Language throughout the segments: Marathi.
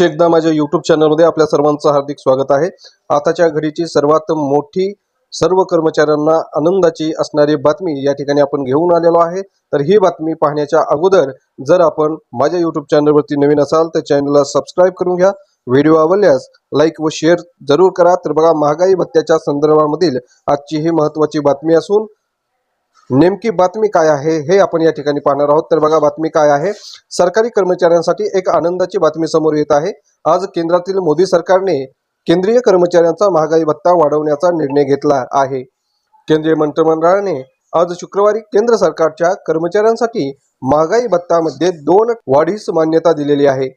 पुन्हा एकदा माझ्या यूट्यूब चॅनलमध्ये आपल्या सर्वांचं हार्दिक स्वागत आहे. आताच्या घडीची सर्वात मोठी सर्व कर्मचाऱ्यांना आनंदाची असणारी बातमी या ठिकाणी आपण घेऊन आलेलो आहे. तर ही बातमी पाहण्याच्या अगोदर जर आपण माझ्या यूट्यूब चॅनलवरती नवीन असाल तर चॅनलला सबस्क्राईब करून घ्या. व्हिडिओ आवडल्यास लाईक व शेअर जरूर करा. तर बघा महागाई भत्त्याच्या संदर्भामधील आजची ही महत्त्वाची बातमी असून नेमकी बातमी काय आहे हे आपण या ठिकाणी पाहणार आहोत. तर बघा बातमी काय आहे? सरकारी कर्मचाऱ्यांसाठी एक आनंदाची बातमी समोर येत आहे. आज केंद्रातील मोदी सरकारने केंद्रीय कर्मचाऱ्यांचा महागाई भत्ता वाढवण्याचा निर्णय घेतला आहे. केंद्रीय मंत्रिमंडळाने आज शुक्रवारी केंद्र सरकारच्या कर्मचाऱ्यांसाठी महागाई भत्तामध्ये दोन वाढीस मान्यता दिलेली आहे.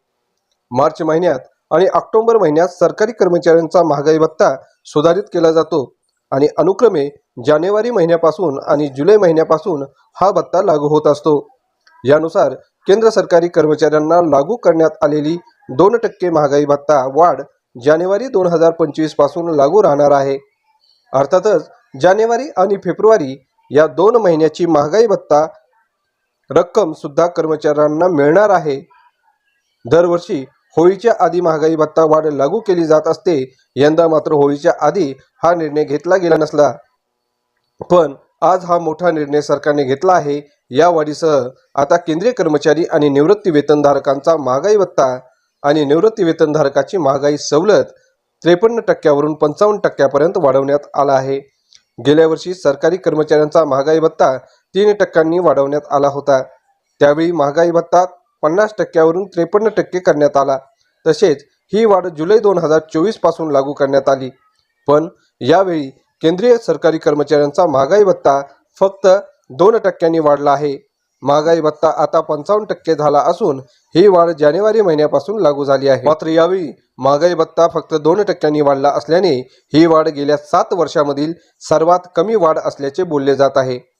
मार्च महिन्यात आणि ऑक्टोबर महिन्यात सरकारी कर्मचाऱ्यांचा महागाई भत्ता सुधारित केला जातो. आणि अनुक्रमे जानेवारी महिन्यापासून आणि जुलै महिन्यापासून हा भत्ता लागू होत असतो. यानुसार केंद्र सरकारी कर्मचाऱ्यांना लागू करण्यात आलेली दोन टक्के महागाई भत्ता वाढ जानेवारी दोन हजार पंचवीसपासून लागू राहणार आहे. अर्थातच जानेवारी आणि फेब्रुवारी या दोन महिन्याची महागाई भत्ता रक्कम सुद्धा कर्मचाऱ्यांना मिळणार आहे. दरवर्षी होळीच्या आधी महागाई भत्ता वाढ लागू केली जात असते. यंदा मात्र होळीच्या आधी हा निर्णय घेतला गेला नसला. पण आज हा मोठा निर्णय सरकारने घेतला आहे या वाढीसह. आता केंद्रीय कर्मचारी आणि निवृत्ती वेतनधारकांचा महागाई भत्ता आणि निवृत्ती वेतनधारकाची महागाई सवलत त्रेपन्न टक्क्यावरून पंचावन्न टक्क्यापर्यंत वाढवण्यात आला आहे. गेल्या वर्षी सरकारी कर्मचाऱ्यांचा महागाई भत्ता तीन टक्क्यांनी वाढवण्यात आला होता. त्यावेळी महागाई भत्ता पन्नास टक्क्यावरून त्रेपन्न टक्के करण्यात आला. तसेच ही वाढ जुलै दोन हजार चोवीसपासून लागू करण्यात आली. पण यावेळी केंद्रीय सरकारी कर्मचाऱ्यांचा महागाई भत्ता फक्त दोन टक्क्यांनी वाढला आहे. महागाई भत्ता आता पंचावन्न टक्के झाला असून ही वाढ जानेवारी महिन्यापासून लागू झाली आहे. मात्र यावेळी महागाई भत्ता फक्त दोन टक्क्यांनी वाढला असल्याने ही वाढ गेल्या सात वर्षामधील सर्वात कमी वाढ असल्याचे बोलले जात आहे.